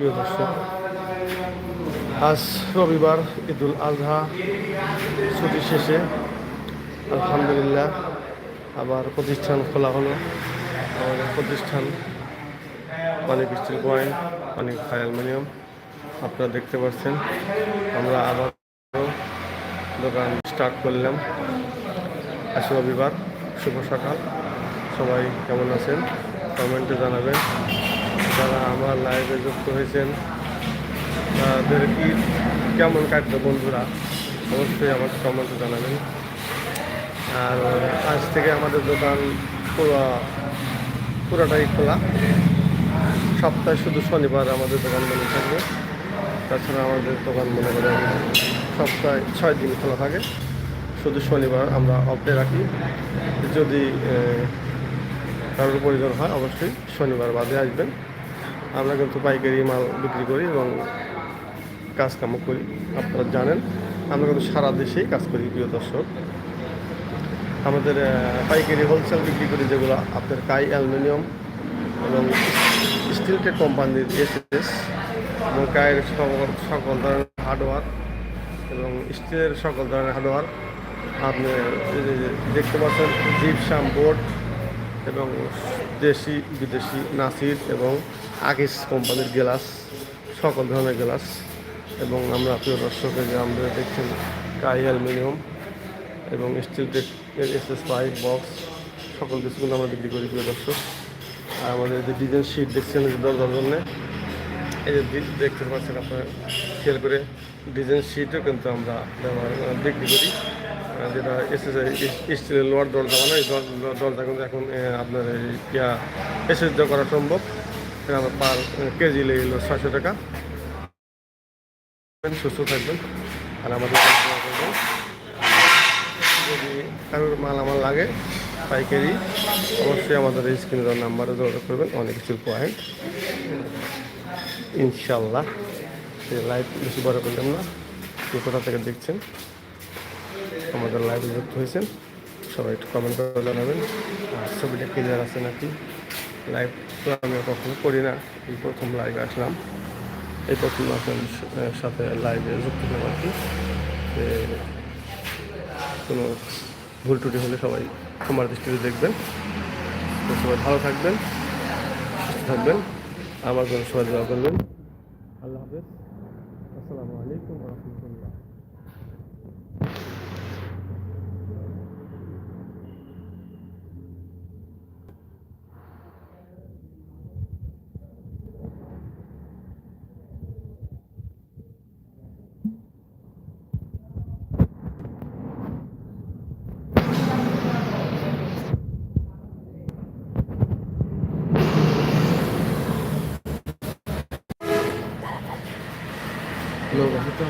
প্রিয় দর্শক, আজ রবিবার, ঈদুল আজহা ছুটি শেষে, আলহামদুলিল্লাহ, আবার প্রতিষ্ঠান খোলা হলো। আমাদের প্রতিষ্ঠান অনেক স্টিল পয়েন্ট হাই অ্যালুমিনিয়াম। আপনারা দেখতে পাচ্ছেন, আমরা আবার দোকান স্টার্ট করলাম। আজ রবিবার, শুভ সকাল। সবাই কেমন আছেন? কমেন্টে জানাবেন। যারা আমার লাইভে যুক্ত হয়েছেন, তাদের কি কেমন কাটবে বন্ধুরা? অবশ্যই আমাকে কমেন্টে জানাবেন। আর আজ থেকে আমাদের দোকান পুরো, পুরোটাই খোলা। সপ্তাহে শুধু শনিবার আমাদের দোকান বন্ধ থাকবে তাছাড়া আমাদের দোকান মনে করেন সপ্তাহে ছয় দিন খোলা থাকে। শুধু শনিবার আমরা অফে রাখি। যদি কারোর প্রয়োজন হয়, অবশ্যই শনিবার বাদে আসবেন। আমরা কিন্তু পাইকারি মাল বিক্রি করি এবং কাজ কামও করি, আপনারা জানেন। আমরা কিন্তু সারা দেশেই কাজ করি, প্রিয় দর্শক। আমাদের পাইকারি হোলসেল বিক্রি করি, যেগুলো আপনার কাই অ্যালুমিনিয়াম এবং স্টিল টেক কোম্পানির এসএস এবং কায়ের সকল ধরনের হার্ডওয়ার এবং স্টিলের সকল ধরনের হার্ডওয়ার আপনি দেখতে পাচ্ছেন জিপসাম বোর্ড এবং দেশি বিদেশি নাসির এবং আকিস কোম্পানির গ্লাস, সকল ধরনের গ্লাস, এবং আমরা প্রিয় দর্শকের যে আমরা দেখছেন কাই অ্যালুমিনিয়াম এবং steel tech S S pipe box সকল কিছুগুলো আমরা বিক্রি করি প্রিয় দর্শক। আর আমাদের যে ডিজাইন শিট দেখছেন দরজার জন্য এই যে দেখতে পাচ্ছেন আপনারা, খেয়াল করে ডিজাইন শিটও কিন্তু আমরা ব্যবহার বিক্রি করি। যেটা এসেছে স্টিলের লোয়ার দরজা মানে দরজা কিন্তু এখন আপনার এই, ইয়া এসএস করা সম্ভব। আমরা পার কেজি লেগে ছয়শো টাকা। সুস্থ থাকবেন। আর আমাদের যদি কারোর মাল আমার লাগে, পাইকারি, অবশ্যই আমাদের এই স্ক্রিনে দেওয়ার নাম্বারে যোগাযোগ করবেন। অনেক কিছুর পয়েন্ট ইনশাল্লাহ লাইভ বেশি বড় করলাম না। কে কোথা থেকে দেখছেন? আমাদের লাইভে যুক্ত হয়েছেন। সবাই একটু কমেন্ট করে জানাবেন। আর ছবিটা ক্লিয়ার আছে নাকি? লাইভ তো আমি কখনো করি না। এই প্রথম লাইভে আসলাম। এই প্রথম আপনার সাথে লাইভে যুক্ত হলাম আর কি। কোনো ভুল ত্রুটি হলে সবাই ক্ষমার দৃষ্টিতে দেখবেন। সবাই ভালো থাকবেন, সুস্থ থাকবেন। আমার জন্য সবাই দোয়া করবেন। আল্লাহ হাফেজ। আসসালামু আলাইকুম রহমতুল্লাহ লোক আছে তো